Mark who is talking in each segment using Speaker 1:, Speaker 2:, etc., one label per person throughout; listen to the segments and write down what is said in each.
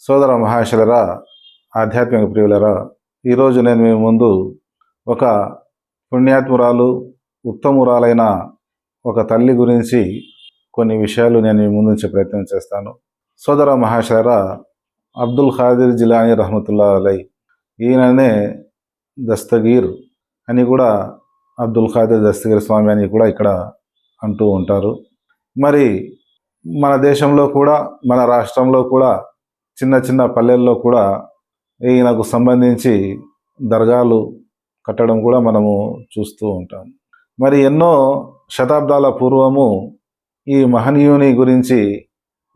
Speaker 1: సోదర మహాశలరా ఆధ్యాత్మిక ప్రియులరా ఈరోజు నేను మీ ముందు ఒక పుణ్యాత్మురాలు ఉత్తమురాలైన ఒక తల్లి గురించి కొన్ని విషయాలు నేను మీ ముందు ప్రయత్నం చేస్తాను. సోదర మహాశలరా అబ్దుల్ ఖాదిర్ జిలానీ రహమతుల్లా అలై ఈయననే దస్తగీర్ అని కూడా అబ్దుల్ ఖాదిర్ దస్తగీర్ స్వామి అని కూడా ఇక్కడ అంటూ ఉంటారు. మరి మన దేశంలో కూడా మన రాష్ట్రంలో కూడా చిన్న చిన్న పల్లెల్లో కూడా ఈయనకు సంబంధించి దర్గాలు కట్టడం కూడా మనము చూస్తూ ఉంటాం. మరి ఎన్నో శతాబ్దాల పూర్వము ఈ మహనీయుని గురించి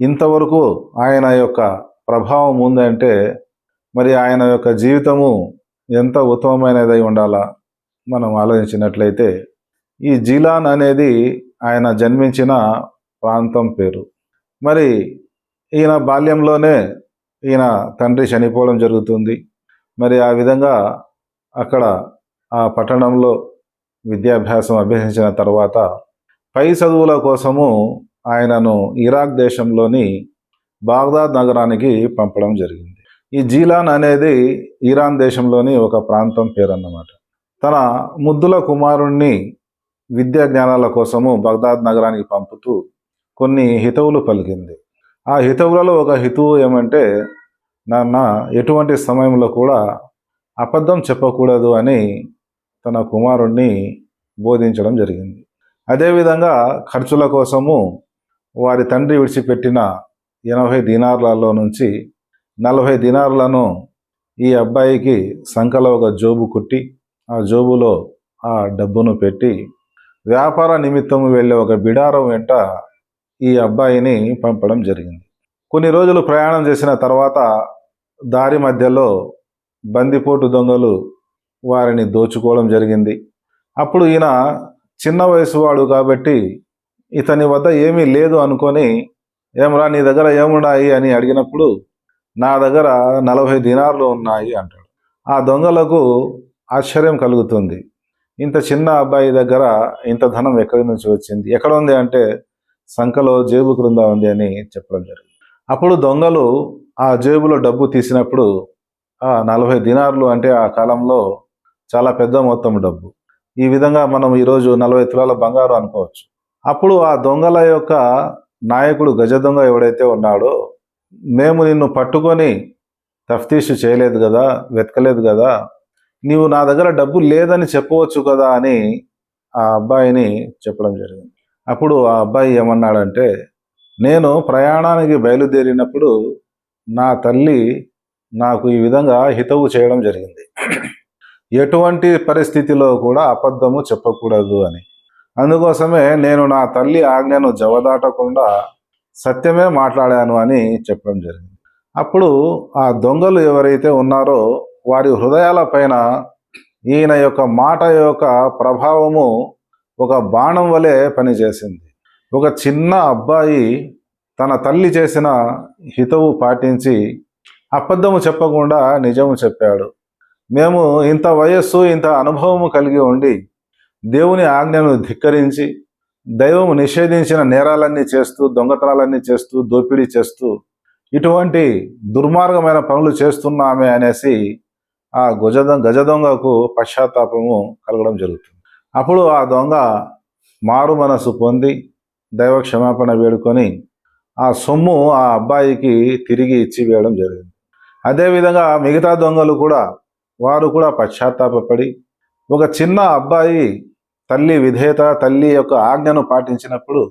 Speaker 1: ఇంతవరకు ఆయన యొక్క ప్రభావం ఉందంటే మరి ఆయన యొక్క జీవితము ఎంత ఉత్తమమైనదై ఉండాలా మనం ఆలోచించినట్లయితే ఈ జీలాన్ అనేది ఆయన జన్మించిన ప్రాంతం పేరు. మరి ఈయన బాల్యంలోనే ఈయన తండ్రి చనిపోవడం జరుగుతుంది. మరి ఆ విధంగా అక్కడ ఆ పట్టణంలో విద్యాభ్యాసం అభ్యసించిన తర్వాత పై చదువుల కోసము ఆయనను ఇరాక్ దేశంలోని బాగ్దాద్ నగరానికి పంపడం జరిగింది. ఈ జీలాన్ అనేది ఇరాన్ దేశంలోని ఒక ప్రాంతం పేరన్నమాట. తన ముద్దుల కుమారుణ్ణి విద్యా జ్ఞానాల కోసము బగ్దాద్ నగరానికి పంపుతూ కొన్ని హితవులు పలికింది. ఆ హితవులలో ఒక హితువు ఏమంటే నాన్న ఎటువంటి సమయంలో కూడా అబద్ధం చెప్పకూడదు అని తన కుమారుణ్ణి బోధించడం జరిగింది. అదేవిధంగా ఖర్చుల కోసము వారి తండ్రి విడిచిపెట్టిన ఎనభై దినార్లలో నుంచి నలభై దినార్లను ఈ అబ్బాయికి సంఖలో ఒక జోబు కుట్టి ఆ జోబులో ఆ డబ్బును పెట్టి వ్యాపార నిమిత్తము వెళ్ళే ఒక బిడారం వెంట ఈ అబ్బాయిని పంపడం జరిగింది. కొన్ని రోజులు ప్రయాణం చేసిన తర్వాత దారి మధ్యలో బందిపోటు దొంగలు వారిని దోచుకోవడం జరిగింది. అప్పుడు ఈయన చిన్న వయసు వాడు కాబట్టి ఇతని వద్ద ఏమీ లేదు అనుకొని ఏమరా నీ దగ్గర ఏమున్నాయి? అని అడిగినప్పుడు నా దగ్గర నలభై దినార్లు ఉన్నాయి అంటాడు. ఆ దొంగలకు ఆశ్చర్యం కలుగుతుంది. ఇంత చిన్న అబ్బాయి దగ్గర ఇంత ధనం ఎక్కడి నుంచి వచ్చింది? ఎక్కడ ఉంది అంటే సంఖలో జేబు క్రింద ఉంది అని చెప్పడం జరిగింది. అప్పుడు దొంగలు ఆ జేబులో డబ్బు తీసినప్పుడు ఆ నలభై దినార్లు అంటే ఆ కాలంలో చాలా పెద్ద మొత్తం డబ్బు. ఈ విధంగా మనం ఈరోజు నలభై తులాల బంగారు అనుకోవచ్చు. అప్పుడు ఆ దొంగల యొక్క నాయకుడు గజ దొంగ ఎవడైతే ఉన్నాడో మేము నిన్ను పట్టుకొని తఫ్తీషు చేయలేదు కదా వెతకలేదు కదా నీవు నా దగ్గర డబ్బు లేదని చెప్పవచ్చు కదా అని ఆ అబ్బాయిని చెప్పడం జరిగింది. అప్పుడు ఆ అబ్బాయి ఏమన్నాడంటే నేను ప్రయాణానికి బయలుదేరినప్పుడు నా తల్లి నాకు ఈ విధంగా హితవు చేయడం జరిగింది. ఎటువంటి పరిస్థితిలో కూడా అబద్ధము చెప్పకూడదు అని. అందుకోసమే నేను నా తల్లి ఆజ్ఞను జవదాటకుండా సత్యమే మాట్లాడాను అని చెప్పడం జరిగింది. అప్పుడు ఆ దొంగలు ఎవరైతే ఉన్నారో వారి హృదయాల పైన ఈయన యొక్క మాట యొక్క ప్రభావము ఒక బాణం వలె పనిచేసింది ఒక చిన్న అబ్బాయి తన తల్లి చేసిన హితవు పాటించి అబద్ధము చెప్పకుండా నిజము చెప్పాడు. మేము ఇంత వయస్సు ఇంత అనుభవము కలిగి ఉండి దేవుని ఆజ్ఞను ధిక్కరించి దైవము నిషేధించిన నేరాలన్నీ చేస్తూ దొంగతనాలన్నీ చేస్తూ దోపిడీ చేస్తూ ఇటువంటి దుర్మార్గమైన పనులు చేస్తున్నామే అనేసి ఆ గజ గజ దొంగకు పశ్చాత్తాపము కలగడం జరుగుతుంది. అప్పుడు ఆ దొంగ మారు మనసు పొంది దైవ క్షమాపణ వేడుకొని ఆ సొమ్ము ఆ అబ్బాయికి తిరిగి ఇచ్చి వేయడం జరిగింది. అదేవిధంగా మిగతా దొంగలు కూడా వారు కూడా పశ్చాత్తాపడి ఒక చిన్న అబ్బాయి తల్లి విధేయత తల్లి యొక్క ఆజ్ఞను పాటించినప్పుడు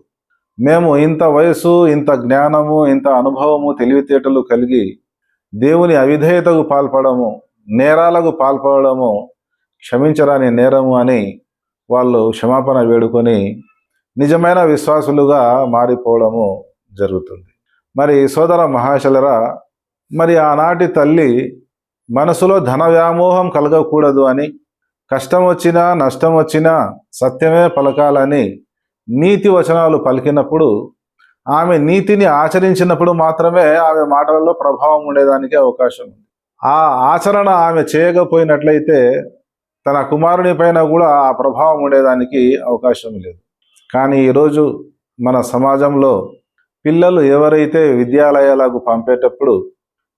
Speaker 1: మేము ఇంత వయసు ఇంత జ్ఞానము ఇంత అనుభవము తెలివితేటలు కలిగి దేవుని అవిధేయతకు పాల్పడము నేరాలకు పాల్పడము క్షమించరాని నేరము అని వాళ్ళు క్షమాపణ వేడుకొని నిజమైన విశ్వాసులుగా మారిపోవడము జరుగుతుంది. మరి సోదర మహాశలరా మరి ఆనాటి తల్లి మనసులో ధన వ్యామోహం కలగకూడదు అని కష్టం వచ్చినా నష్టం వచ్చినా సత్యమే పలకాలని నీతి వచనాలు పలికినప్పుడు ఆమె నీతిని ఆచరించినప్పుడు మాత్రమే ఆమె మాటలలో ప్రభావం ఉండేదానికి అవకాశం ఉంది. ఆ ఆచరణ ఆమె చేయకపోయినట్లయితే తన కుమారుని పైన కూడా ఆ ప్రభావం ఉండేదానికి అవకాశం లేదు. కానీ ఈరోజు మన సమాజంలో పిల్లలు ఎవరైతే విద్యాలయాలకు పంపేటప్పుడు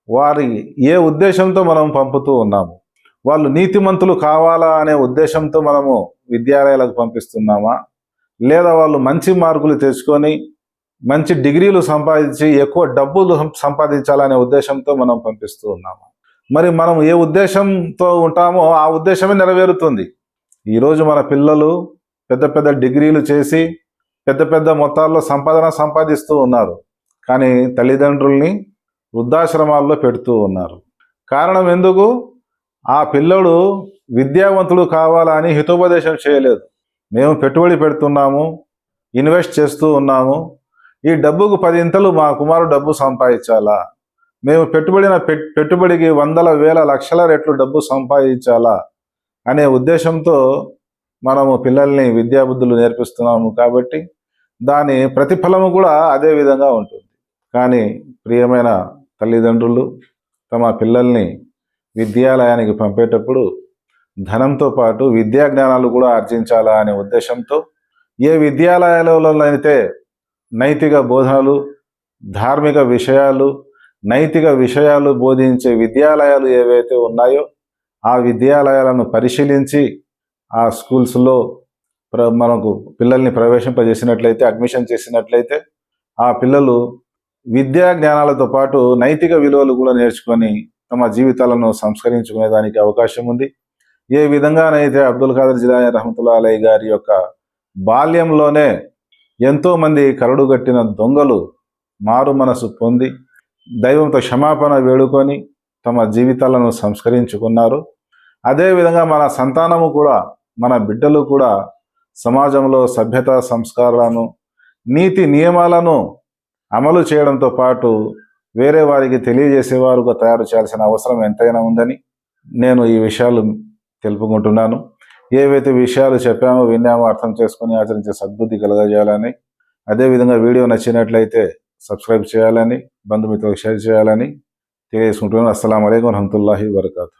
Speaker 1: వారి ఏ ఉద్దేశంతో మనం పంపుతూ ఉన్నాము? వాళ్ళు నీతిమంతులు కావాలా అనే ఉద్దేశంతో మనము విద్యాలయాలకు పంపిస్తున్నామా? లేదా వాళ్ళు మంచి మార్కులు తెచ్చుకొని మంచి డిగ్రీలు సంపాదించి ఎక్కువ డబ్బులు సం- సంపాదించాలనే ఉద్దేశంతో మనం పంపిస్తూ ఉన్నాము? మరి మనం ఏ ఉద్దేశంతో ఉంటామో ఆ ఉద్దేశమే నెరవేరుతుంది. ఈరోజు మన పిల్లలు పెద్ద పెద్ద డిగ్రీలు చేసి పెద్ద పెద్ద మొత్తాల్లో సంపాదన సంపాదిస్తూ ఉన్నారు. కానీ తల్లిదండ్రుల్ని వృద్ధాశ్రమాల్లో పెడుతూ ఉన్నారు. కారణం ఎందుకు? ఆ పిల్లడు విద్యావంతుడు కావాలని హితోపదేశం చేయలేదు. మేము పెట్టుబడి పెడుతున్నాము ఇన్వెస్ట్ చేస్తూ ఉన్నాము. ఈ డబ్బుకు పదింతలు మా కుమారుడు డబ్బు సంపాదించాలా? మేము పెట్టుబడిన పెట్- పెట్టుబడికి వందల వేల లక్షల రెట్లు డబ్బు సంపాదించాలా అనే ఉద్దేశంతో మనము పిల్లల్ని విద్యాబుద్ధులు నేర్పిస్తున్నాము కాబట్టి దాని ప్రతిఫలము కూడా అదే విధంగా ఉంటుంది. కానీ ప్రియమైన తల్లిదండ్రులు తమ పిల్లల్ని విద్యాలయానికి పంపేటప్పుడు ధనంతో పాటు విద్యా జ్ఞానాలు కూడా ఆర్జించాలా అనే ఉద్దేశంతో ఏ విద్యాలయాలలో అయితే నైతిక బోధనలు ధార్మిక విషయాలు నైతిక విషయాలు బోధించే విద్యాలయాలు ఏవైతే ఉన్నాయో ఆ విద్యాలయాలను పరిశీలించి ఆ స్కూల్స్లో ప్ర మనకు పిల్లల్ని ప్రవేశింపజేసినట్లయితే అడ్మిషన్ చేసినట్లయితే ఆ పిల్లలు విద్యా జ్ఞానాలతో పాటు నైతిక విలువలు కూడా నేర్చుకొని తమ జీవితాలను సంస్కరించుకునే దానికి అవకాశం ఉంది. ఏ విధంగానైతే అబ్దుల్ ఖాదర్ జిలానీ రహమతుల్లా అలై గారి యొక్క బాల్యంలోనే ఎంతో మంది కరడుగట్టిన దొంగలు మారు మనసు పొంది దైవంతో క్షమాపణ వేడుకొని తమ జీవితాలను సంస్కరించుకున్నారు. అదేవిధంగా మన సంతానము కూడా మన బిడ్డలు కూడా సమాజంలో సభ్యత సంస్కారాలను నీతి నియమాలను అమలు చేయడంతో పాటు వేరే వారికి తెలియజేసేవారుగా తయారు చేయాల్సిన అవసరం ఎంతైనా ఉందని నేను ఈ విషయాలు తెలుపుకుంటున్నాను. ఏవైతే విషయాలు చెప్పామో విన్నామో అర్థం చేసుకొని ఆచరించే సద్బుద్ధి కలగజేయాలని అదేవిధంగా వీడియో నచ్చినట్లయితే సబ్స్క్రైబ్ చేయాలని బంధుమిత్రులకు షేర్ చేయాలని తెలియజేసుకుంటున్నాను. అస్సలం అయికం వరహమతుల్లాహి వరకాతు